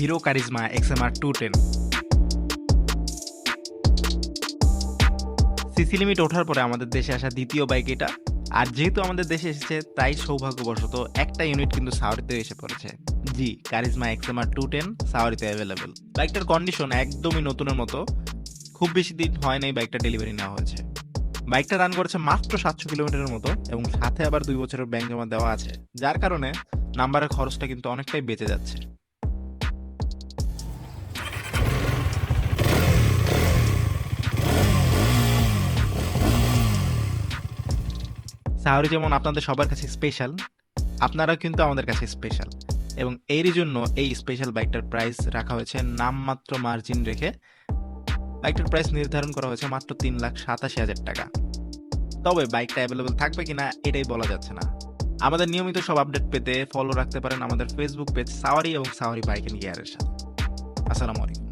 Hero Karizma XMR two ten CC limit ওঠার পরে আমাদের দেশে আসা দ্বিতীয় বাইক এটা। আর যেহেতু আমাদের দেশে এসেছে, তাই সৌভাগ্যবশত একটা ইউনিট কিন্তু সাওয়ারিতে এসে পড়েছে। জি কারিজমা এক্সএমআর টু টেন সাওয়ারিতে অ্যাভেলেবেল বাইকটার কন্ডিশন একদমই নতুনের মতো। খুব বেশি দিন হয় নাই বাইকটা ডেলিভারি নেওয়া হয়েছে। বাইকটা রান করেছে মাত্র সাতশো কিলোমিটারের মতো এবং সাথে আবার দুই বছরের ব্যাংক জমা দেওয়া আছে। যার কারণে নাম্বারের খরচটা কিন্তু অনেকটাই বেঁচে যাচ্ছে। সাহরি যেমন আপনাদের সবার কাছে স্পেশাল আপনারা কিন্তু আমাদের কাছে স্পেশাল এবং এরই জন্য এই স্পেশাল বাইকটার প্রাইস রাখা হয়েছে নামমাত্র মার্জিন রেখে। বাইকটার প্রাইস নির্ধারণ করা হয়েছে মাত্র তিন লাখ সাতাশি হাজার টাকা। তবে বাইকটা অ্যাভেলেবেল থাকবে কিনা এটাই বলা যাচ্ছে না। আমাদের নিয়মিত সব আপডেট পেতে ফলো রাখতে পারেন আমাদের ফেসবুক পেজ সাওয়ারি এবং সাওয়ারি বাইক এন্ড গিয়ারের সাথে। আসসালামু আলাইকুম।